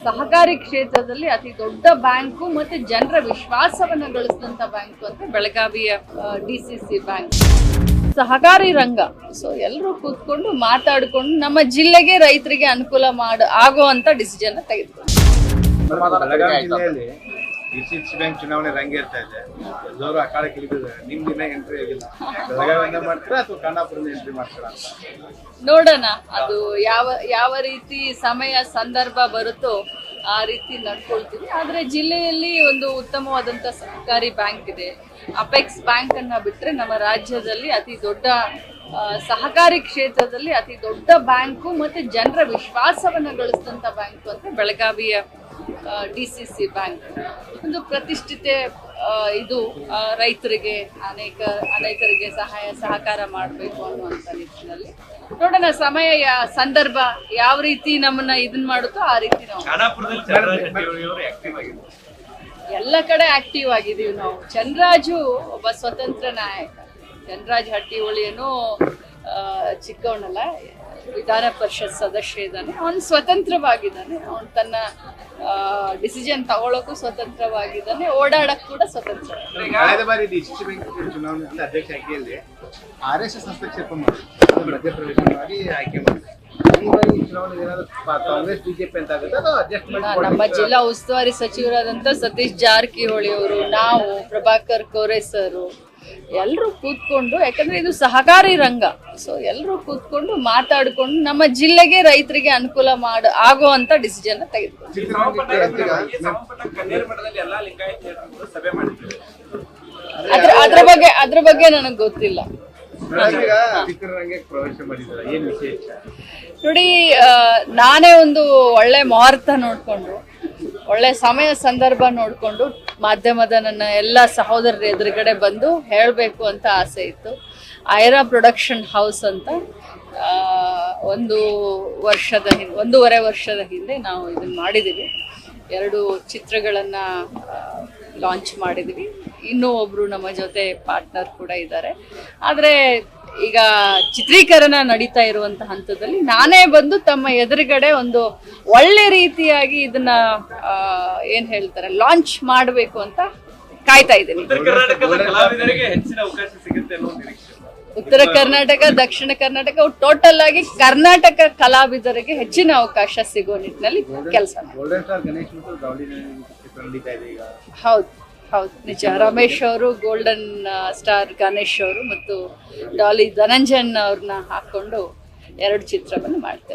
ಸಹಕಾರಿ ಕ್ಷೇತ್ರದಲ್ಲಿ ಅತಿ ದೊಡ್ಡ ಬ್ಯಾಂಕು ಮತ್ತೆ ಜನರ ವಿಶ್ವಾಸವನ್ನ ಗಳಿಸಿದಂತ ಬ್ಯಾಂಕು ಅಂತ ಬೆಳಗಾವಿಯ ಡಿ ಸಿ ಸಿ ಬ್ಯಾಂಕ್. ಸಹಕಾರಿ ರಂಗ. ಸೊ ಎಲ್ಲರೂ ಕೂತ್ಕೊಂಡು ಮಾತಾಡಿಕೊಂಡು ನಮ್ಮ ಜಿಲ್ಲೆಗೆ ರೈತರಿಗೆ ಅನುಕೂಲ ಮಾಡ, ಆಗುವಂತ ಡಿಸಿಷನ್ ತೆಗೆದುಕೊಂಡು ಡಿಸಿಸಿ ಬ್ಯಾಂಕ್ ಚುನಾವಣೆ ರಂಗೇರ್ತಾ ಇದೆ. ಎಲ್ಲರೂ ಕಾಲಕ್ಕೆ ಇಳಿದಿದ್ದಾರೆ. ನಿಮ್ ದಿನ ಎಂಟ್ರಿ ಆಗಿಲ್ಲ. ಬೆಳಗಾವಿಯಿಂದ ಮಾಡ್ತೀರಾ ಅಥವಾ ಖಾನಾಪುರದಿಂದ ಎಂಟ್ರಿ ಮಾಡ್ತೀರಾ? ನೋಡೋಣ. ಅದು ಯಾವ ಯಾವ ರೀತಿ ಸಮಯ, ಸಂದರ್ಭ ಬರುತ್ತೋ ಆ ರೀತಿ ನಡ್ಕೊಳ್ತೀವಿ. ಆದ್ರೆ ಜಿಲ್ಲೆಯಲ್ಲಿ ಒಂದು ಉತ್ತಮವಾದಂತ ಸಹಕಾರಿ ಬ್ಯಾಂಕ್ ಇದೆ. ಅಪೆಕ್ಸ್ ಬ್ಯಾಂಕ್ ಅನ್ನ ಬಿಟ್ರೆ ನಮ್ಮ ರಾಜ್ಯದಲ್ಲಿ ಅತಿ ದೊಡ್ಡ ಸಹಕಾರಿ ಕ್ಷೇತ್ರದಲ್ಲಿ ಅತಿ ದೊಡ್ಡ ಬ್ಯಾಂಕು ಮತ್ತೆ ಜನರ ವಿಶ್ವಾಸವನ್ನ ಗಳಿಸಿದಂತ ಬ್ಯಾಂಕು ಅಂತ ಬೆಳಗಾವಿಯ ಡಿ ಸಿ ಸಿ ಬ್ಯಾಂಕ್. ಒಂದು ಪ್ರತಿಷ್ಠಿತೆ ಇದು ರೈತರಿಗೆ ಅನೇಕ ಅನೇಕರಿಗೆ ಸಹಾಯ ಸಹಕಾರ ಮಾಡಬೇಕು ಅನ್ನುವಂಥ ನಿಟ್ಟಿನಲ್ಲಿ. ನೋಡೋಣ ಸಮಯ ಸಂದರ್ಭ ಯಾವ ರೀತಿ ನಮ್ಮನ್ನ ಇದನ್ನ ಮಾಡುತ್ತೋ ಆ ರೀತಿ ನಾವು ಎಲ್ಲ ಕಡೆ ಆಕ್ಟಿವ್ ಆಗಿದ್ದೀವಿ ನಾವು. ಚಂದ್ರಾಜು ಒಬ್ಬ ಸ್ವತಂತ್ರ ನಾಯಕ. ಚಂದ್ರಾಜ್ ಹಟ್ಟಿಹೊಳಿಯನ್ನು ಚಿಕ್ಕವನಲ್ಲ. ವಿಧಾನ ಪರಿಷತ್ ಸದಸ್ಯ ಇದ್ದಾನೆ. ಅವನು ಸ್ವತಂತ್ರವಾಗಿದ್ದಾನೆ. ಅವನು ತನ್ನ ಡಿಸಿಷನ್ ತಗೊಳ್ಳೋಕ್ಕೂ ಸ್ವತಂತ್ರವಾಗಿದ್ದಾನೆ. ಓಡಾಡಕ್ ಕೂಡ ಸ್ವತಂತ್ರ. ಕಳೆದ ಬಾರಿ ಡಿಸಿಸಿ ಬ್ಯಾಂಕ್ ಚುನಾವಣೆ ಅಂದ್ರೆ ಅಧ್ಯಕ್ಷ ಆಯ್ಕೆಯಲ್ಲಿ ಆರ್ ಎಸ್ ಎಸ್ ಹಸ್ತಕ್ಷೇಪ ಮಾಡಿ ಮಧ್ಯಪ್ರವೇಶ ಆಯ್ಕೆ ಮಾಡಿ ಈ ಬಾರಿ ಚುನಾವಣೆ ಏನಾದ್ರು ಕಾಂಗ್ರೆಸ್ ಬಿಜೆಪಿ ಅಂತ ಆಗುತ್ತೆ ಅಥವಾ ನಮ್ಮ ಜಿಲ್ಲಾ ಉಸ್ತುವಾರಿ ಸಚಿವರಾದಂತ ಸತೀಶ್ ಜಾರಕಿಹೊಳಿ ಅವರು ನಾವು ಪ್ರಭಾಕರ್ ಕೋರೆ ಸರ್ ಎಲ್ಲರೂ ಕೂತ್ಕೊಂಡು ಯಾಕಂದ್ರೆ ಇದು ಸಹಕಾರಿ ರಂಗ. ಸೊ ಎಲ್ಲರೂ ಕೂತ್ಕೊಂಡು ಮಾತಾಡಿಕೊಂಡು ನಮ್ಮ ಜಿಲ್ಲೆಗೆ ರೈತರಿಗೆ ಅನುಕೂಲ ಮಾಡ ಆಗುವಂತ ಡಿಸಿಷನ್ ತೆಗೆದುಕೊಂಡು ಅದ್ರ ಅದ್ರ ಬಗ್ಗೆ ಅದ್ರ ಬಗ್ಗೆ ನನಗೆ ಗೊತ್ತಿಲ್ಲ. ಈಗ ಚಿತ್ರರಂಗಕ್ಕೆ ಪ್ರವೇಶ ಮಾಡಿದ್ದಾರೆ ಏನ್ ವಿಶೇಷ? ನೋಡಿ ನಾನೇ ಒಂದು ಒಳ್ಳೆ ಮುಹೂರ್ತ ನೋಡ್ಕೊಂಡು ಒಳ್ಳೆ ಸಮಯ ಸಂದರ್ಭ ನೋಡಿಕೊಂಡು ಮಾಧ್ಯಮದ ನನ್ನ ಎಲ್ಲ ಸಹೋದರರ ಎದುರುಗಡೆ ಬಂದು ಹೇಳಬೇಕು ಅಂತ ಆಸೆ ಇತ್ತು. ಐರಾ ಪ್ರೊಡಕ್ಷನ್ ಹೌಸ್ ಅಂತ ಒಂದು ವರ್ಷದ ಹಿಂದೆ ಒಂದೂವರೆ ವರ್ಷದ ಹಿಂದೆ ನಾವು ಇದನ್ನು ಮಾಡಿದ್ದೀವಿ ಎರಡು ಚಿತ್ರಗಳನ್ನು ಲಾಂಚ್ ಮಾಡಿದ್ವಿ. ಇನ್ನೂ ಒಬ್ಬರು ನಮ್ಮ ಜೊತೆ ಪಾರ್ಟ್ನರ್ ಕೂಡ ಇದ್ದಾರೆ. ಆದರೆ ಈಗ ಚಿತ್ರೀಕರಣ ನಡೀತಾ ಇರುವಂತ ಹಂತದಲ್ಲಿ ನಾನೇ ಬಂದು ತಮ್ಮ ಎದುರುಗಡೆ ಒಂದು ಒಳ್ಳೆ ರೀತಿಯಾಗಿ ಇದನ್ನ ಏನ್ ಹೇಳ್ತಾರೆ ಲಾಂಚ್ ಮಾಡಬೇಕು ಅಂತ ಕಾಯ್ತಾ ಇದ್ದೀನಿ. ಉತ್ತರ ಕರ್ನಾಟಕದ ಕಲಾವಿದರಿಗೆ ಹೆಚ್ಚಿನ ಅವಕಾಶ ಸಿಗುತ್ತೆ ಅನ್ನೋ ನಿರೀಕ್ಷೆ. ಉತ್ತರ ಕರ್ನಾಟಕ ದಕ್ಷಿಣ ಕರ್ನಾಟಕ ಟೋಟಲ್ ಆಗಿ ಕರ್ನಾಟಕ ಕಲಾವಿದರಿಗೆ ಹೆಚ್ಚಿನ ಅವಕಾಶ ಸಿಗೋ ನಿಟ್ಟಿನಲ್ಲಿ ಕೆಲಸ ಹೌದು. ಹೌದು, ನಿಜ. ರಮೇಶ್ ಅವರು ಗೋಲ್ಡನ್ ಸ್ಟಾರ್ ಗಣೇಶ್ ಅವರು ಮತ್ತು ಡಾಲಿ ಧನಂಜನ್ ಅವ್ರನ್ನ ಹಾಕೊಂಡು ಎರಡು ಚಿತ್ರವನ್ನು ಮಾಡ್ತಾ